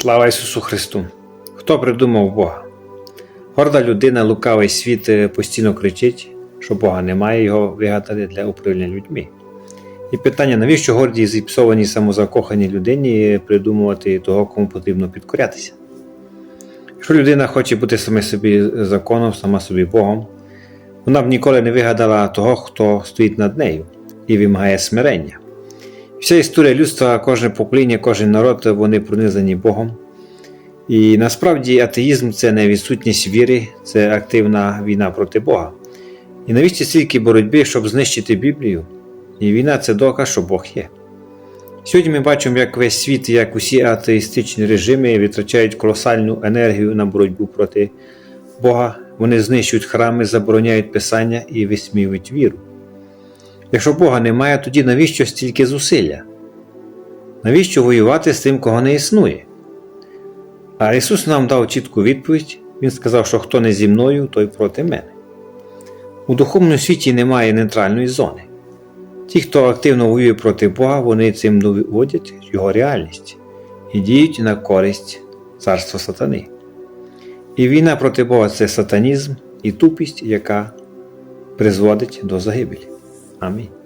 Слава Ісусу Христу! Хто придумав Бога? Горда людина, лукавий світ е, постійно кричить, що Бога немає, його вигадали для управління людьми. І питання, навіщо гордій зіпсованій самозакоханій людині придумувати того, кому потрібно підкорятися? Якщо людина хоче бути саме собі законом, сама собі Богом, вона б ніколи не вигадала того, хто стоїть над нею і вимагає смирення. Вся історія людства, кожне покоління, кожен народ, вони пронизані Богом. І насправді атеїзм це не відсутність віри, це активна війна проти Бога. І навіщо стільки боротьби, щоб знищити Біблію? І війна це доказ, що Бог є. Сьогодні ми бачимо, як весь світ, як усі атеїстичні режими витрачають колосальну енергію на боротьбу проти Бога. Вони знищують храми, забороняють писання і висміюють віру. Якщо Бога немає, тоді навіщо стільки зусилля? Навіщо воювати з тим, кого не існує? А Ісус нам дав чітку відповідь, Він сказав, що хто не зі мною, той проти мене. У духовному світі немає нейтральної зони. Ті, хто активно воює проти Бога, вони цим доводять його реальність і діють на користь царства сатани. І війна проти Бога це сатанізм і тупість, яка призводить до загибелі. Amén.